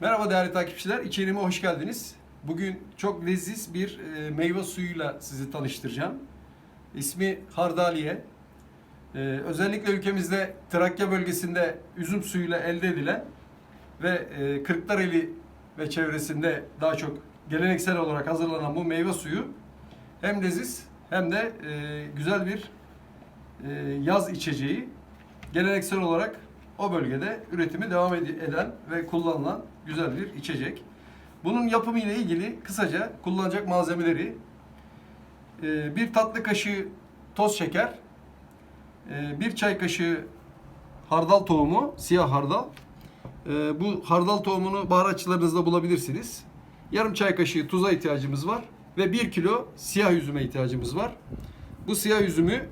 Merhaba değerli takipçiler, içeriğime hoş geldiniz. Bugün çok leziz bir e, meyve suyuyla sizi tanıştıracağım. İsmi Hardaliye. E, özellikle ülkemizde Trakya bölgesinde üzüm suyuyla elde edilen ve e, Kırklareli ve çevresinde daha çok geleneksel olarak hazırlanan bu meyve suyu hem leziz hem de e, güzel bir e, yaz içeceği. Geleneksel olarak o bölgede üretimi devam ed- eden ve kullanılan güzel bir içecek. Bunun yapımı ile ilgili kısaca kullanacak malzemeleri e, bir tatlı kaşığı toz şeker, e, bir çay kaşığı hardal tohumu, siyah hardal. E, Bu hardal tohumunu baharatçılarınızda bulabilirsiniz. Yarım çay kaşığı tuza ihtiyacımız var ve 1 kilo siyah üzüme ihtiyacımız var. Bu siyah üzümü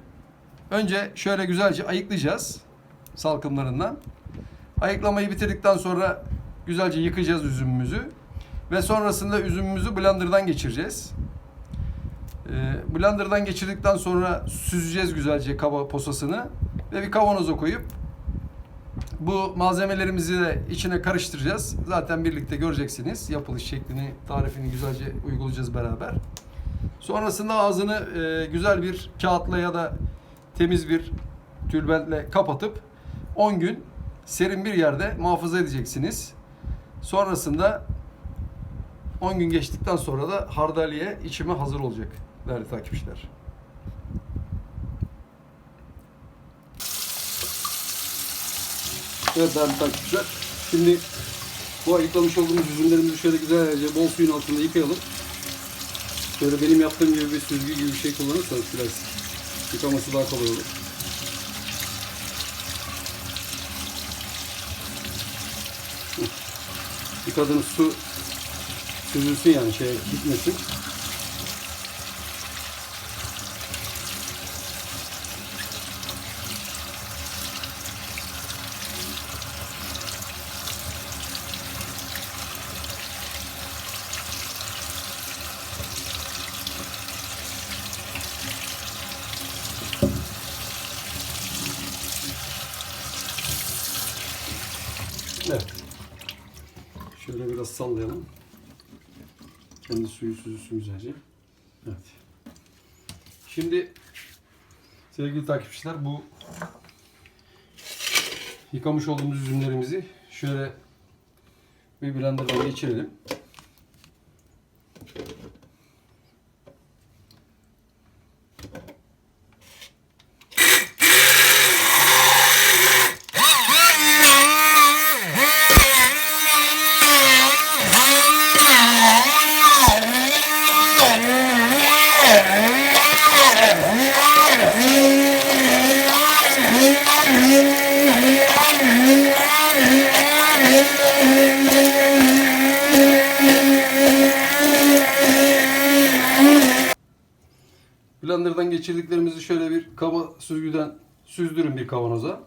önce şöyle güzelce ayıklayacağız salkımlarından. Ayıklamayı bitirdikten sonra güzelce yıkayacağız üzümümüzü ve sonrasında üzümümüzü blenderdan geçireceğiz. Ee, blenderdan geçirdikten sonra süzeceğiz güzelce kaba posasını ve bir kavanoza koyup bu malzemelerimizi de içine karıştıracağız. Zaten birlikte göreceksiniz. Yapılış şeklini, tarifini güzelce uygulayacağız beraber. Sonrasında ağzını e, güzel bir kağıtla ya da temiz bir tülbentle kapatıp 10 gün serin bir yerde muhafaza edeceksiniz. Sonrasında 10 gün geçtikten sonra da hardaliye içime hazır olacak değerli takipçiler. Evet değerli takipçiler. Şimdi bu ayıklamış olduğumuz üzümlerimizi şöyle güzelce bol suyun altında yıkayalım. Şöyle benim yaptığım gibi bir süzgü gibi bir şey kullanırsanız biraz yıkaması daha kolay olur. Yıkadığınız su süzülsün yani şey gitmesin. Evet. Şöyle biraz sallayalım. Kendi suyu süzülsün güzelce. Evet. Şimdi sevgili takipçiler bu yıkamış olduğumuz üzümlerimizi şöyle bir blenderdan geçirelim. Blenderdan geçirdiklerimizi şöyle bir kaba süzgüden süzdürün bir kavanoza.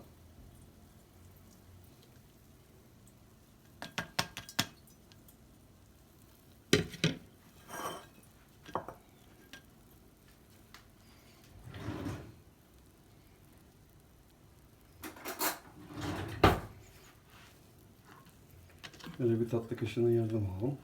Şöyle bir tatlı kaşığına yardım alalım.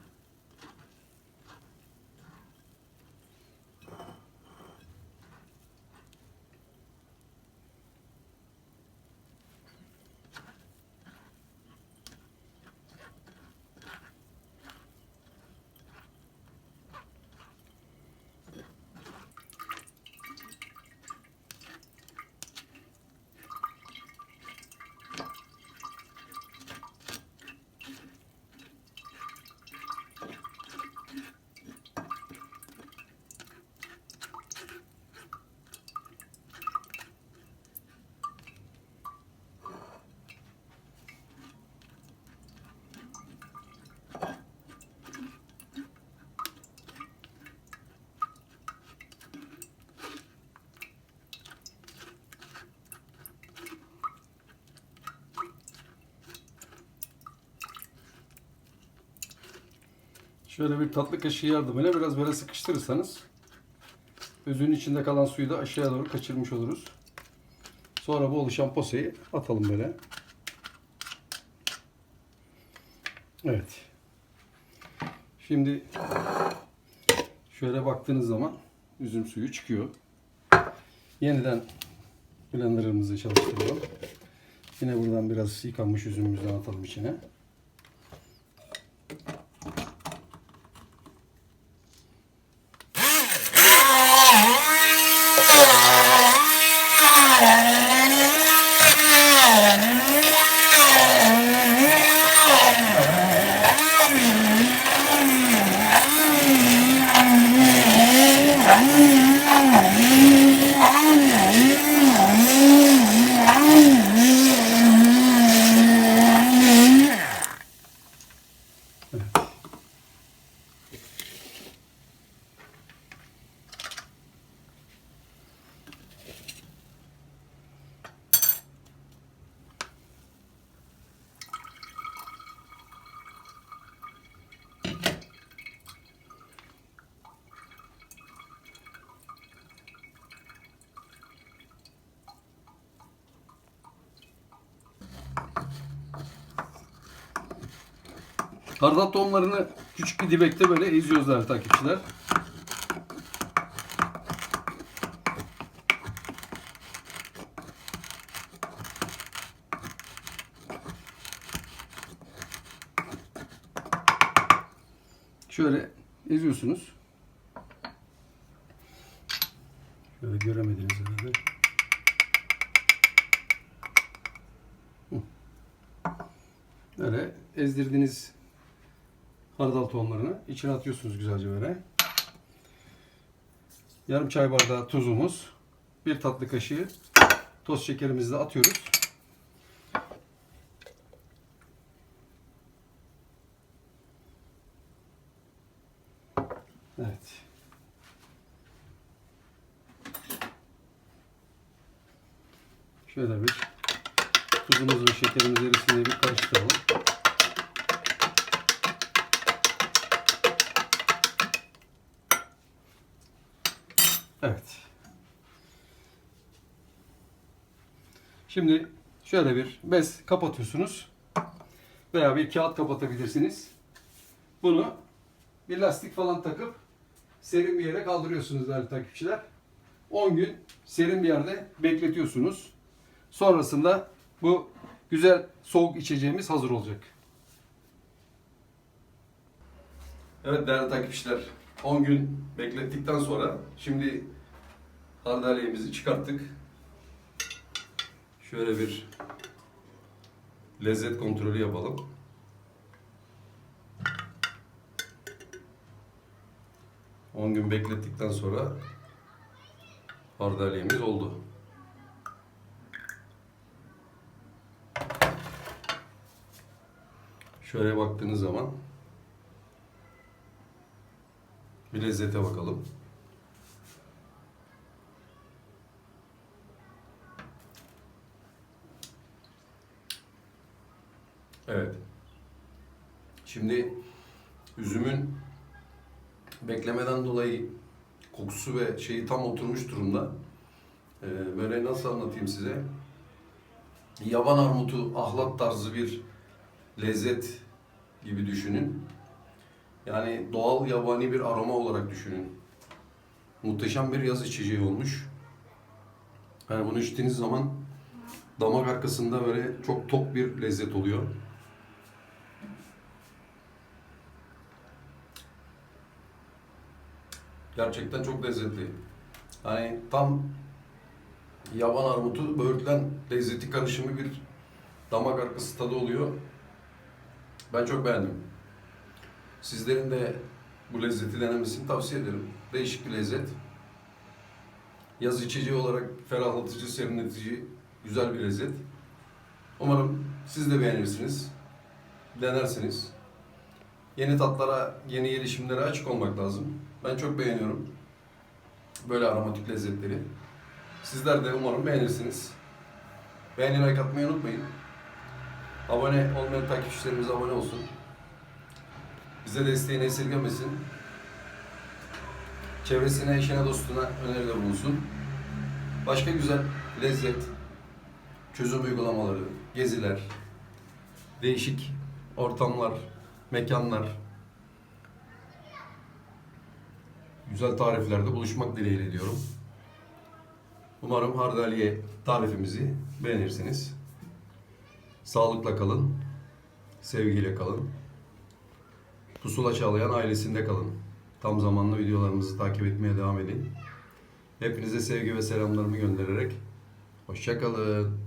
Şöyle bir tatlı kaşığı yardımıyla biraz böyle sıkıştırırsanız özünün içinde kalan suyu da aşağıya doğru kaçırmış oluruz. Sonra bu oluşan posayı atalım böyle. Evet. Şimdi şöyle baktığınız zaman üzüm suyu çıkıyor. Yeniden blenderımızı çalıştıralım. Yine buradan biraz yıkanmış üzümümüzü atalım içine. Right. Hardal tohumlarını küçük bir dibekte böyle eziyoruz değerli takipçiler. Şöyle eziyorsunuz. Şöyle göremediniz herhalde. Böyle ezdirdiğiniz hardal tohumlarını içine atıyorsunuz güzelce böyle. Yarım çay bardağı tuzumuz, bir tatlı kaşığı toz şekerimizi de atıyoruz. Evet. Şöyle bir tuzumuz ve şekerimiz erisini bir karıştıralım. Evet. Şimdi şöyle bir bez kapatıyorsunuz. Veya bir kağıt kapatabilirsiniz. Bunu bir lastik falan takıp serin bir yere kaldırıyorsunuz değerli takipçiler. 10 gün serin bir yerde bekletiyorsunuz. Sonrasında bu güzel soğuk içeceğimiz hazır olacak. Evet değerli takipçiler 10 gün beklettikten sonra şimdi hardalyemizi çıkarttık. Şöyle bir lezzet kontrolü yapalım. On gün beklettikten sonra hardalyemiz oldu. Şöyle baktığınız zaman bir lezzete bakalım. Evet. Şimdi üzümün beklemeden dolayı kokusu ve şeyi tam oturmuş durumda. Ee, böyle nasıl anlatayım size? Yaban armutu, ahlat tarzı bir lezzet gibi düşünün. Yani doğal yabani bir aroma olarak düşünün. Muhteşem bir yaz içeceği olmuş. Yani bunu içtiğiniz zaman damak arkasında böyle çok tok bir lezzet oluyor. Gerçekten çok lezzetli. Hani tam yaban armutu böğürtlen lezzeti karışımı bir damak arkası tadı oluyor. Ben çok beğendim. Sizlerin de bu lezzeti denemesini tavsiye ederim. Değişik bir lezzet. Yaz içeceği olarak ferahlatıcı, serinletici, güzel bir lezzet. Umarım siz de beğenirsiniz. Denersiniz. Yeni tatlara, yeni gelişimlere açık olmak lazım. Ben çok beğeniyorum. Böyle aromatik lezzetleri. Sizler de umarım beğenirsiniz. Beğeni like atmayı unutmayın. Abone olmayan takipçilerimiz abone olsun. Bize desteğini esirgemesin. Çevresine, eşine, dostuna öneride bulunsun. Başka güzel lezzet, çözüm uygulamaları, geziler, değişik ortamlar, mekanlar, güzel tariflerde buluşmak dileğiyle diyorum. Umarım Hardaliye tarifimizi beğenirsiniz. Sağlıkla kalın, sevgiyle kalın. Pusula Çağlayan ailesinde kalın. Tam zamanlı videolarımızı takip etmeye devam edin. Hepinize sevgi ve selamlarımı göndererek hoşçakalın.